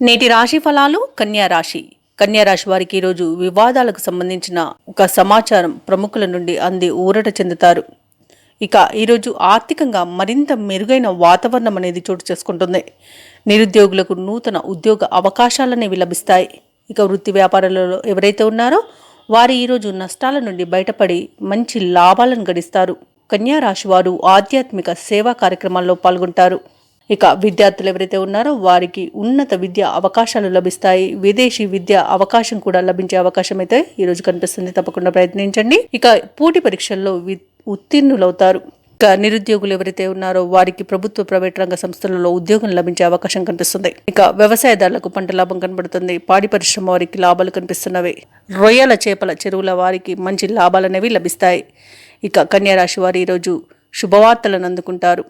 నేటి రాశి ఫలాలు కన్యా రాశి. కన్యా రాశి వారికి ఈరోజు వివాదాలకు సంబంధించిన ఒక సమాచారం ప్రముఖుల నుండి అంది ఊరట చెందుతారు. ఇక ఈరోజు ఆర్థికంగా మరింత మెరుగైన వాతావరణం అనేది చోటు చేసుకుంటుంది. నిరుద్యోగులకు నూతన ఉద్యోగ అవకాశాలనేవి లభిస్తాయి. ఇక వృత్తి వ్యాపారాలలో ఎవరైతే ఉన్నారో వారు ఈరోజు నష్టాల నుండి బయటపడి మంచి లాభాలను గడిస్తారు. కన్యా రాశి వారు ఆధ్యాత్మిక సేవా కార్యక్రమాల్లో పాల్గొంటారు. ఇక విద్యార్థులు ఎవరైతే ఉన్నారో వారికి ఉన్నత విద్య అవకాశాలు లభిస్తాయి. విదేశీ విద్య అవకాశం కూడా లభించే అవకాశం అయితే ఈరోజు కనిపిస్తుంది. తప్పకుండా ప్రయత్నించండి. ఇక పోటీ పరీక్షల్లో వి- ఉత్తీర్ణులవుతారు. ఇక నిరుద్యోగులు ఎవరైతే ఉన్నారో వారికి ప్రభుత్వ ప్రైవేట్ రంగ సంస్థలలో ఉద్యోగం లభించే అవకాశం కనిపిస్తుంది. ఇక వ్యవసాయదారులకు పంట లాభం కనబడుతుంది. పాడి పరిశ్రమ వారికి లాభాలు కనిపిస్తున్నవి. రొయ్యల చేపల చెరువుల వారికి మంచి లాభాలు అనేవి లభిస్తాయి. ఇక కన్యారాశి వారు ఈరోజు శుభవార్తలను అందుకుంటారు.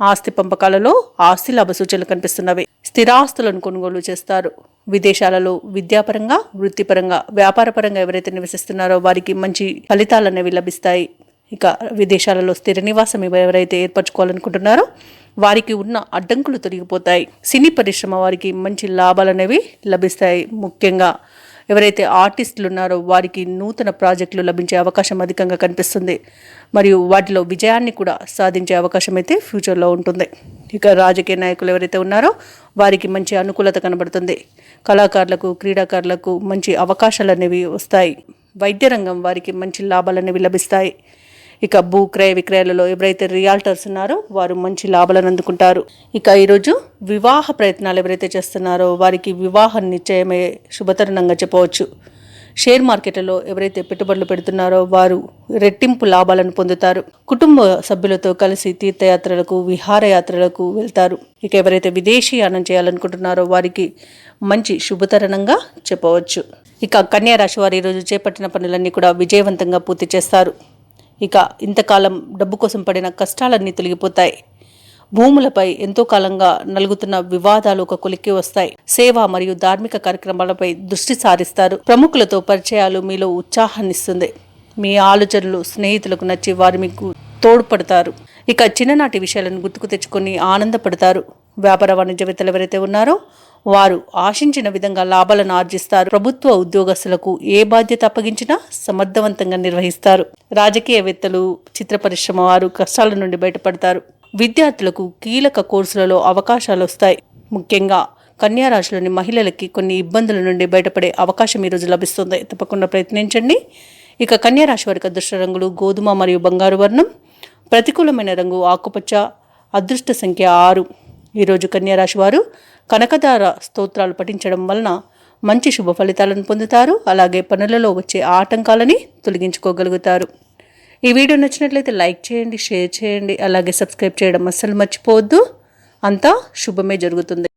ఆస్తి పంపకాలలో ఆస్తి లాభ సూచనలు కనిపిస్తున్నవి. స్థిరాస్తులను కొనుగోలు చేస్తారు. విదేశాలలో విద్యాపరంగా వృత్తిపరంగా వ్యాపారపరంగా ఎవరైతే నివసిస్తున్నారో వారికి మంచి ఫలితాలు అనేవి లభిస్తాయి. ఇక విదేశాలలో స్థిర నివాసం ఎవరైతే ఏర్పరచుకోవాలనుకుంటున్నారో వారికి ఉన్న అడ్డంకులు తొలగిపోతాయి. సినీ పరిశ్రమ వారికి మంచి లాభాలు అనేవి లభిస్తాయి. ముఖ్యంగా ఎవరైతే ఆర్టిస్టులు ఉన్నారో వారికి నూతన ప్రాజెక్టులు లభించే అవకాశం అధికంగా కనిపిస్తుంది. మరియు వాటిలో విజయాన్ని కూడా సాధించే అవకాశం అయితే ఫ్యూచర్లో ఉంటుంది. ఇక రాజకీయ నాయకులు ఎవరైతే ఉన్నారో వారికి మంచి అనుకూలత కనబడుతుంది. కళాకారులకు క్రీడాకారులకు మంచి అవకాశాలు అనేవి వస్తాయి. వైద్య రంగం వారికి మంచి లాభాలు అనేవి లభిస్తాయి. ఇక భూ క్రయ విక్రయాలలో ఎవరైతే రియాల్టర్స్ ఉన్నారో వారు మంచి లాభాలను అందుకుంటారు. ఇక ఈరోజు వివాహ ప్రయత్నాలు ఎవరైతే చేస్తున్నారో వారికి వివాహం నిశ్చయమే శుభతరుణంగా చెప్పవచ్చు. షేర్ మార్కెట్లలో ఎవరైతే పెట్టుబడులు పెడుతున్నారో వారు రెట్టింపు లాభాలను పొందుతారు. కుటుంబ సభ్యులతో కలిసి తీర్థయాత్రలకు విహారయాత్రలకు వెళ్తారు. ఇక ఎవరైతే విదేశీయానం చేయాలనుకుంటున్నారో వారికి మంచి శుభతరణంగా చెప్పవచ్చు. ఇక కన్యా రాశి వారు ఈరోజు చేపట్టిన పనులన్నీ కూడా విజయవంతంగా పూర్తి చేస్తారు. ఇక ఇంతకాలం డబ్బు కోసం పడిన కష్టాలన్నీ తొలగిపోతాయి. భూములపై ఎంతో కాలంగా నలుగుతున్న వివాదాలు ఒక కొలిక్కి వస్తాయి. సేవ మరియు ధార్మిక కార్యక్రమాలపై దృష్టి సారిస్తారు. ప్రముఖులతో పరిచయాలు మీలో ఉత్సాహాన్నిస్తుంది. మీ ఆలోచనలు స్నేహితులకు నచ్చి వారు మీకు తోడ్పడతారు. ఇక చిన్ననాటి విషయాలను గుర్తుకు తెచ్చుకొని ఆనందపడతారు. వ్యాపార వాణిజ్యవేత్తలు ఎవరైతే ఉన్నారో వారు ఆశించిన విధంగా లాభాలను ఆర్జిస్తారు. ప్రభుత్వ ఉద్యోగస్తులకు ఏ బాధ్యత అప్పగించినా సమర్థవంతంగా నిర్వహిస్తారు. రాజకీయవేత్తలు చిత్ర పరిశ్రమ వారు కష్టాల నుండి బయటపడతారు. విద్యార్థులకు కీలక కోర్సులలో అవకాశాలు వస్తాయి ముఖ్యంగా కన్యా రాశిలోని మహిళలకి కొన్ని ఇబ్బందుల నుండి బయటపడే అవకాశం ఈరోజు లభిస్తుంది. తప్పకుండా ప్రయత్నించండి. ఇక కన్యారాశి వారికి అదృష్ట రంగులు గోధుమ మరియు బంగారు వర్ణం. ప్రతికూలమైన రంగు ఆకుపచ్చ. అదృష్ట సంఖ్య ఆరు. ఈరోజు కన్యా రాశి వారు కనకదార స్తోత్రాలు పఠించడం వలన మంచి శుభ ఫలితాలను పొందుతారు. అలాగే పనులలో వచ్చే ఆటంకాలని తొలగించుకోగలుగుతారు. ఈ వీడియో నచ్చినట్లయితే లైక్ చేయండి షేర్ చేయండి అలాగే సబ్స్క్రైబ్ చేయడం అస్సలు మర్చిపోవద్దు. అంతా శుభమే జరుగుతుంది.